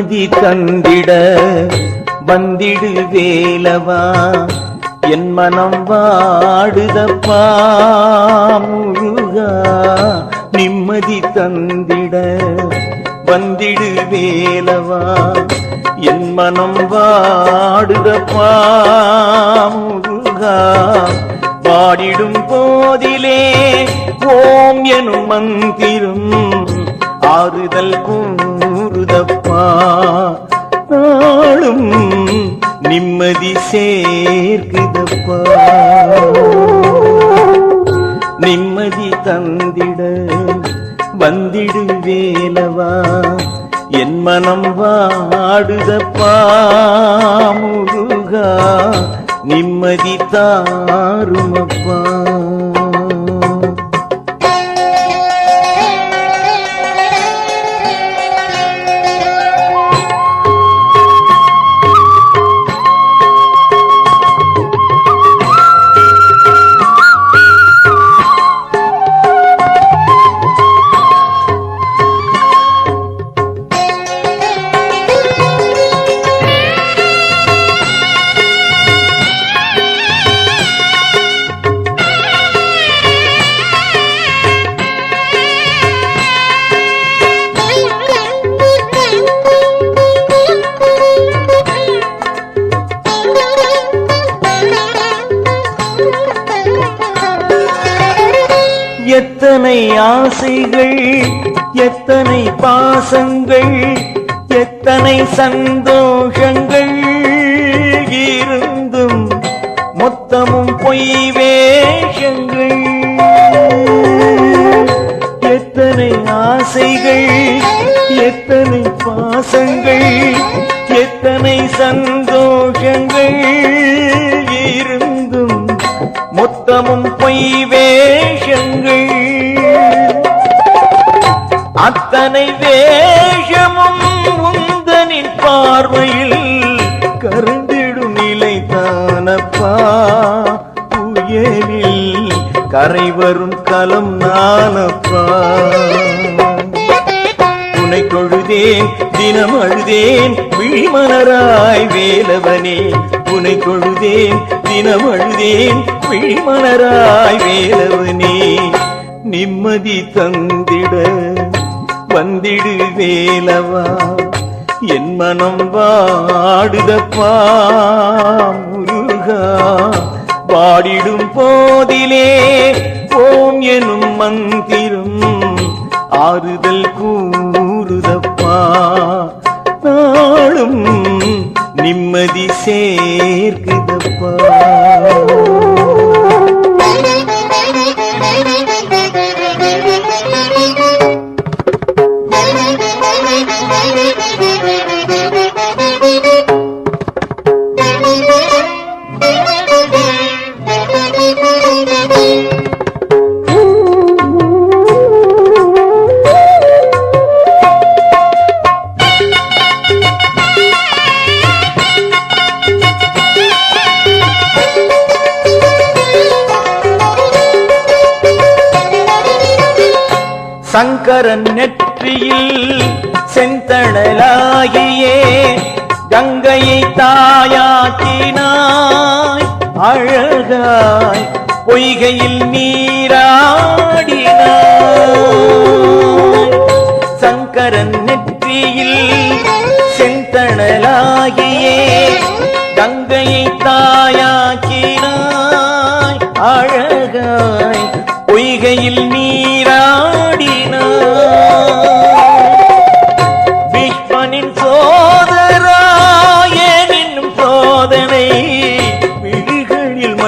நிம்மதி தந்திட வந்திடு வேலவா என் மனம் வாடுதப்பா முருகா நிம்மதி தந்திட வந்திடு வேலவா என் மனம் வாடுதப்பா முருகா பாடிடும் போதிலே ஓம் எனும் மந்திரம் ஆறுதல் கூ நாளும் நிம்மதி சேர்க்குதப்பா. நிம்மதி தந்திட வந்திடு வேலவா. என் மனம் வாடுதப்பா முருகா. நிம்மதி தாருமப்பா. எத்தனை ஆசைகள் எத்தனை பாசங்கள் எத்தனை சந்தோஷங்கள் இருந்தும் மொத்தமும் பொய் வேஷங்கள். எத்தனை ஆசைகள் எத்தனை பாசங்கள் எத்தனை சந்தோஷங்கள் இருந்தும் மொத்தமும் பொய் வேஷங்கள். அத்தனை வேஷமும் உந்தனின் பார்வையில் கருந்திடும் நிலை தானப்பா? புயலில் கரை வரும் கலம் நானப்பா? உனை தொழுதேன் தினம் அழுதேன் விழிமலராய் வேலவனே. உனை தொழுதேன் தினம் அழுதேன் விழிமலராய் வேலவனே. நிம்மதி தந்திட வந்திடு வேலவா என் மனம் வாடுதப்பா முருகா. பாடிடும் போதிலே ஓம் எனும் மந்திரம் ஆறுதல் கூறுதப்பா. நாளும் நிம்மதி சேர்க்குதப்பா. சங்கரன் நெற்றியில் செந்தணலாகியே கங்கையை தாயாக்கினாய். அழகாய் பொய்கையில் நீராடினாய். சங்கரன் நெற்றியில் செந்தணலாகியே கங்கையை தாயாக்கினாய். அழகாய் பொய்கையில் நீ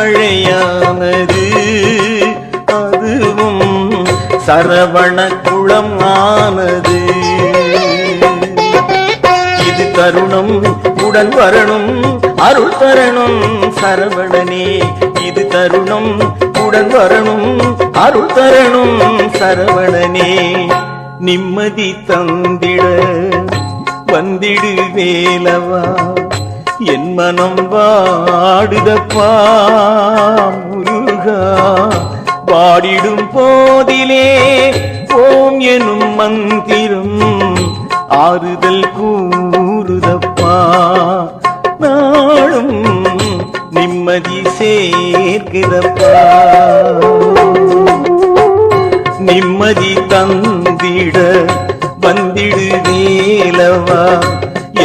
விழிகளில் மழையானது அதுவும் சரவண குளம் ஆனது. இது தருணம் உடன் வரணும் அருள் தரணும் சரவணனே. இது தருணம் உடன் வரணும் அருள் தரணும் சரவணனே. நிம்மதி தந்திட வந்திடு வேலவா. என் மனம் வாடுதப்பா முருகா. பாடிடும் போதிலே ஓம் எனும் மந்திரம் ஆறுதல் கூறுதப்பா. நாளும் நிம்மதி சேர்க்கிறப்பா. நிம்மதி தந்திட வந்திடு வேலவா.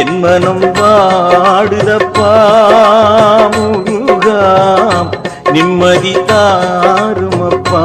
என் மனம் வாடுதப்பா முருகா நிம்மதி தாருமப்பா.